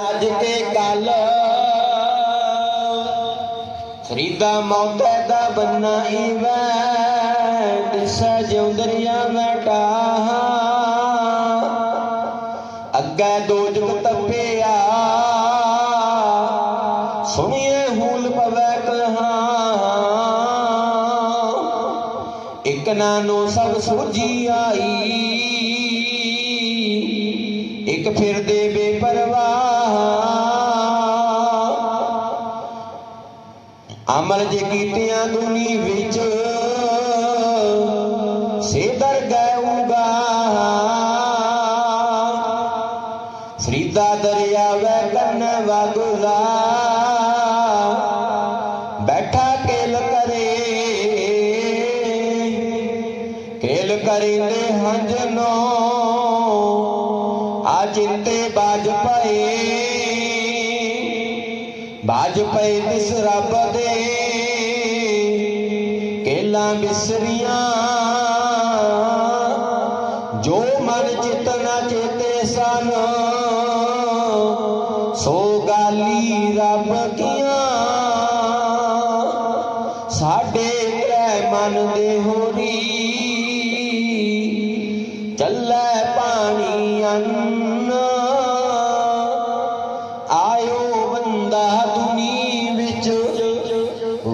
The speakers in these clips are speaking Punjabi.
ਅੱਜ ਤੇ ਕੱਲ ਫਰੀਦਾ ਮੌਕੇ ਦਾ ਬੰਨਾ ਇਵੈਂਟ ਸਜੁੰਦਰੀਆ ਵਟਾ ਅੱਗੇ ਦੋ ਦੋਜਕ ਤੱਪਿਆ ਸੁਣੀਏ ਹੂਲ ਪਵੈ ਕਹਾ। ਇਕ ਨਾਨੋ ਸਭ ਸੋਝੀ ਆਈ, ਇੱਕ ਫਿਰਦੇ ਅਮਲ ਜੇ ਕੀਤਿਆਂ ਦੁਨੀ ਵਿੱਚ ਸੇ ਦਰ ਗਊਗਾ ਫਰੀਦਾ ਦਰਿਆ ਵੈ ਕੰਨ ਵਗੁਲਾ ਬਾਜ ਪਏ ਤਿਸ ਰੱਬ ਦੇ। ਕੇਲਾ ਬਿਸਰੀਆਂ ਜੋ ਮਨ ਚਿਤ ਚੇਤੇ ਸਨ, ਸੋ ਗਾਲੀ ਰੱਬ ਕੀਆਂ।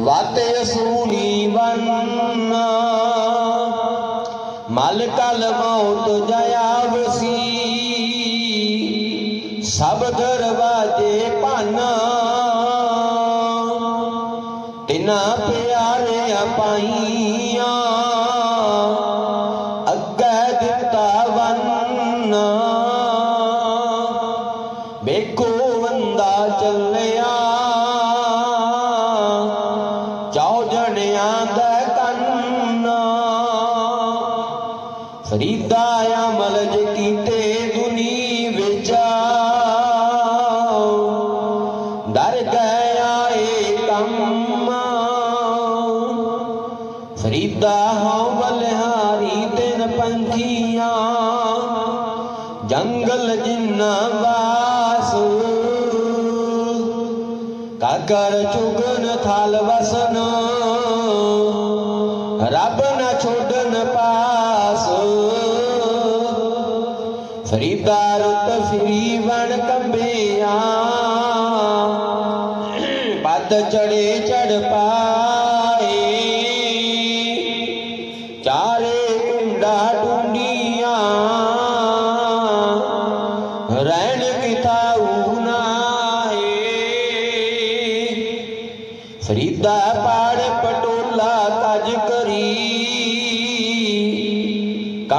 ਵਾਤੇ ਸੂਨੀ ਵੰਨ। ਮਲ ਕਲ ਮੌਤ ਜਾਇਆਵਸੀ ਸਭ ਦਰਵਾਜੇ ਭੰਨ। ਤਿਨਾ ਪਿਆਰੇ ਪਾਈਆਂ। ਫਰੀਦਾ ਅਮਲ ਜ ਕੀਤੇ ਦੁਨੀ ਵਿੱਚ ਡਰ ਗਿਆ ਏ ਕੰਮ। ਫਰੀਦਾ ਹਉ ਬਲਿਹਾਰੀ ਤਿਨ ਪੰਖੀਆਂ। ਜੰਗਲ ਜਿੰਨਾ ਵਾਸ। ਕਾਕਰ ਚੁਗਨ ਥਾਲ ਵਸਨ। ਰੱਬ ਨਾ ਛੋਡਨ ਪਾ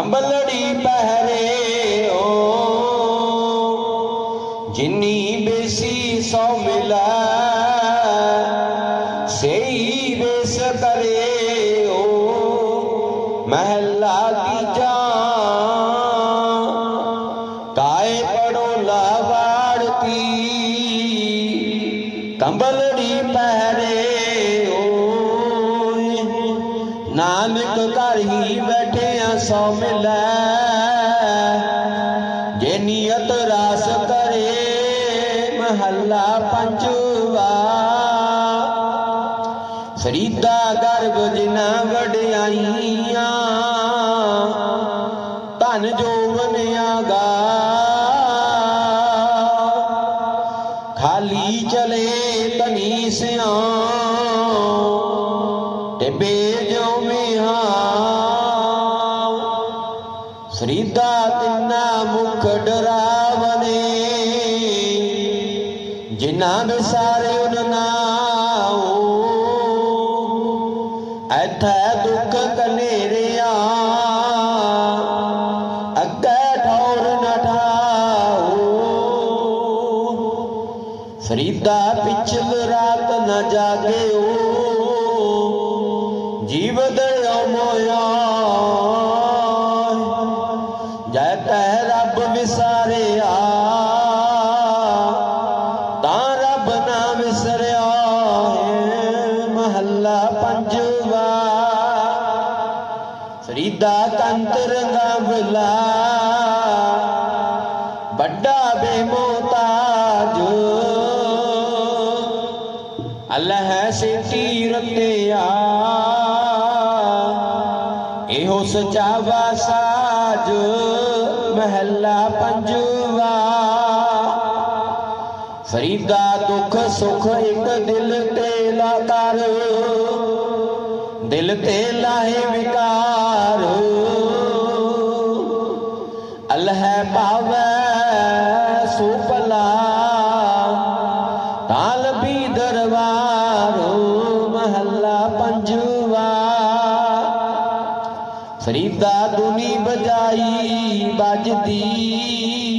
ਕੰਬਲੜੀ ਪਹਿਰੇ ਓ ਜਿਨੀ ਬੇਸੀ ਸੋ ਮਿਲਾ ਸਈ ਬੇਸ ਕਰੇ ਓ ਮਹੱਲਾ ਤੀਜਾ ਨਾਨਕ ਘਰ ਹੀ ਬੈਠਿਆ ਸੋ ਮਿਲੈ, ਜੇ ਨੀਅਤ ਰਾਸ ਕਰੇ ਮਹੱਲਾ ਪੰਜਵਾ ਫਰੀਦਾ ਗਰਬ ਜਿਨਾ ਵਡਿਆਈਆਂ ਫਰੀਦਾ ਤਿੰਨਾ ਮੁਖ ਡਰਾਵਨੇ। ਜਿਨ੍ਹਾਂ ਦੇ ਸਾਰੇ ਉਨ ਨਾਉ। ਐਥੈ ਦੁੱਖ ਕਨੇਰਿਆ। ਅੱਗੇ ਠੌਰ ਨ ਠਾਉ। ਫਰੀਦਾ ਪਿਛਲ ਦਾ ਤੰਤਰੰਗਾ ਬੁਲਾ ਵੱਡਾ ਬੇਮੋਤਾਜ। ਅੱਲਾਹ ਸੇ ਤੀਰਤ ਆ ਇਹੋ ਸਚਾ ਵਾਸਾਜ ਮਹੱਲਾ ਪੰਜਵਾ। ਫਰੀਦਾ ਦੁੱਖ ਸੁਖ ਇੱਕ ਦਿਲ ਤੇ ਲਾ ਕਰ ਦਿਲ ਤੇ ਲਾਹੇ ਵਿਕਾਰ। ਅਲਹ ਪਾਵੈ ਸੋ ਭਲਾ ਤਾਲ ਵੀ ਦਰਬਾਰ ਮਹੱਲਾ ਪੰਜਵਾ। ਫਰੀਦਾ ਦੁਨੀ ਬਜਾਈ ਵੱਜਦੀ।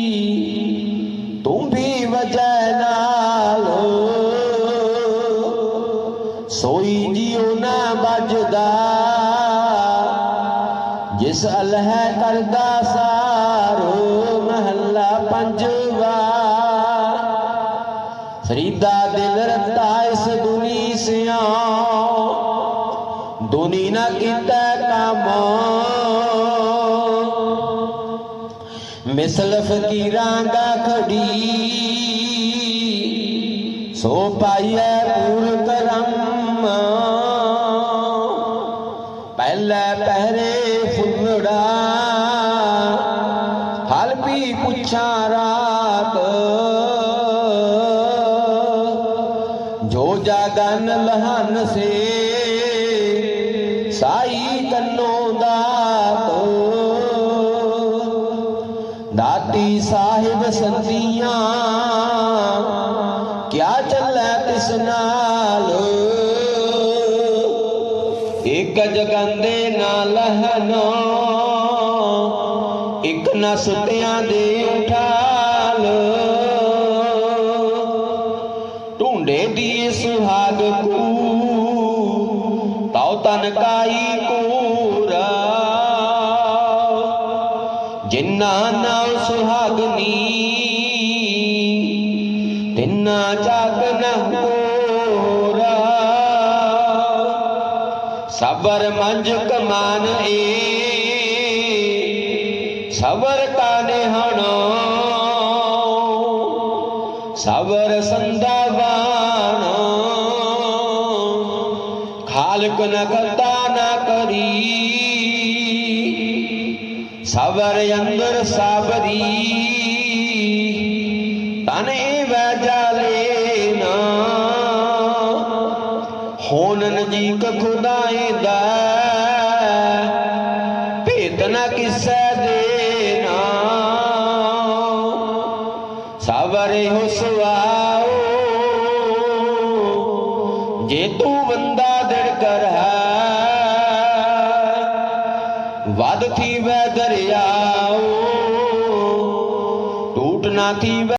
ਕਰਦਾ ਸਾਰੋ ਮਹੱਲਾ ਪੰਜਵਾ ਫਰੀਦਾ ਦਿਲ ਰਤਾ ਇਸ ਦੁਨੀ ਸਿਆ ਦੁਨੀ ਨਾ ਕੀਤਾ ਕੰਮ ਮਿਸਲ ਫਕੀਰਾਂ ਦਾ ਖੜੀ ਸੋ ਪਾਈਐ ਹਲ ਪੁੱਛਾਂ ਰਾਤ। ਜੋ ਜਾਗਨ ਲਹਨ ਸੇ, ਸਾਈ ਕੰਨੋ ਦਾਤ। ਦਾਤੀ ਸਾਹਿਬ ਸੰਦੀਆਂ ਕਿਆ ਚੱਲੈ ਤਿਸ ਨਾਲ? ਇੱਕ ਜਗੰਦੇ ਨਾ ਲਹਨੋ ਇੱਕ ਨਾ ਦੇ ਉਠਾਲ ਢੂੰਡੇ ਦੀ ਸੁਹਾਗ ਕੂ ਤਉ ਤਨ ਕਾਈ ਕੂਰਾ। ਜਿੰਨਾ ਨਾਲ ਸੁਹਾਗਨੀ ਤਿੰਨਾ ਜਾਗ ਨ ਹੋਰਾ ਸਬਰ ਮੰਜ ਕਮਾਨ ਏ ਸਬਰ ਕਾ ਨਿਹਣੋ ਸਬਰ ਸੰਦਾਵਾਨ ਖਾਲਕ ਨ ਕਰਤਾ ਨਾ ਕਰੀ। ਸਬਰ ਅੰਦਰ ਸਾਬਰੀ। ਤਨ ਵੈ ਜਾਲੇ ਨਾ ਹੋਨ ਸਬਰੇ ਹੋ ਜੇ ਤੂੰ ਬੰਦਾ ਦਿੜ ਕਰ ਹੈ ਵਦ ਥੀ ਵੈ ਦਰਿਆਓ, ਟੂਟ ਨਾ ਥੀ